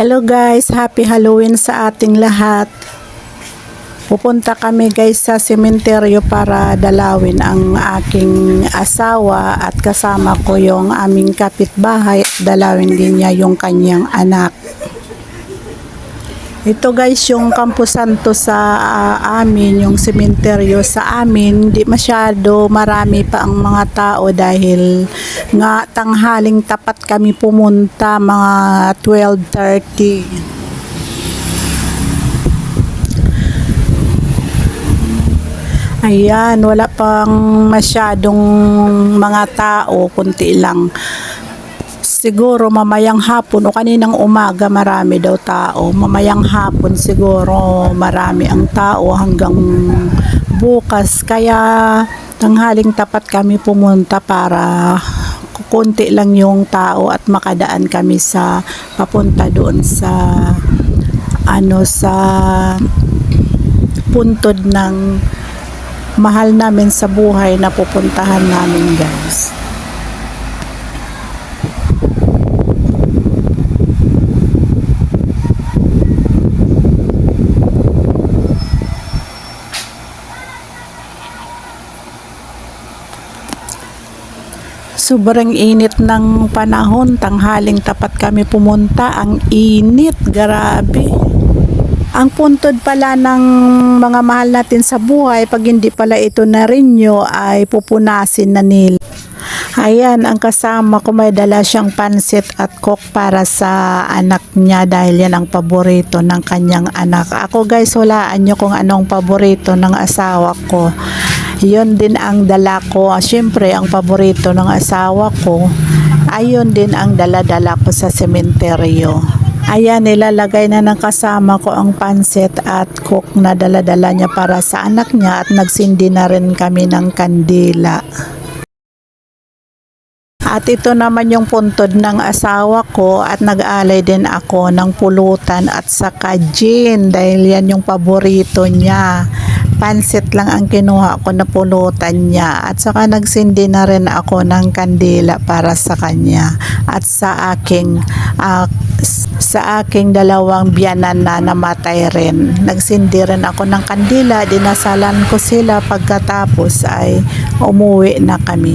Hello guys, happy Halloween sa ating lahat. Pupunta kami guys sa sementeryo para dalawin ang aking asawa at kasama ko yung aming kapitbahay at dalawin din niya yung kanyang anak. Ito guys yung Campo Santo sa ah, amin, yung sementeryo sa amin. Di masyado marami pa ang mga tao dahil nga tanghaling tapat kami pumunta mga 12.30. Ayan, wala pang masyadong mga tao, kunti lang. Siguro mamayang hapon o kaninang umaga marami daw tao. Mamayang hapon siguro marami ang tao hanggang bukas. Kaya tanghaling tapat kami pumunta para kunti lang yung tao at makadaan kami sa papunta doon sa ano sa puntod ng mahal namin sa buhay na pupuntahan namin guys. Sobrang init ng panahon, tanghaling tapat kami pumunta, ang init, grabe. Ang puntod pala ng mga mahal natin sa buhay, pag hindi pala ito na renew, ay pupunasin na nila. Ayan, ang kasama ko may dala siyang pansit at coke para sa anak niya dahil yan ang paborito ng kanyang anak. Ako guys, hulaan nyo kung anong paborito ng asawa ko. Yun din ang dala ko. Siyempre, ang paborito ng asawa ko, ayun din ang dala-dala ko sa sementeryo. Ayan, nilalagay na ng kasama ko ang pansit at coke na dala-dala niya para sa anak niya at nagsindi na rin kami ng kandila. At ito naman yung puntod ng asawa ko at nag-alay din ako ng pulutan at saka gin dahil yan yung paborito niya. Pansit lang ang kinuha ko na pulutan niya at saka nagsindi na rin ako ng kandila para sa kanya at sa aking ah, sa aking dalawang biyanan na namatay rin. Nagsindi rin ako ng kandila, dinasalan ko sila pagkatapos ay umuwi na kami.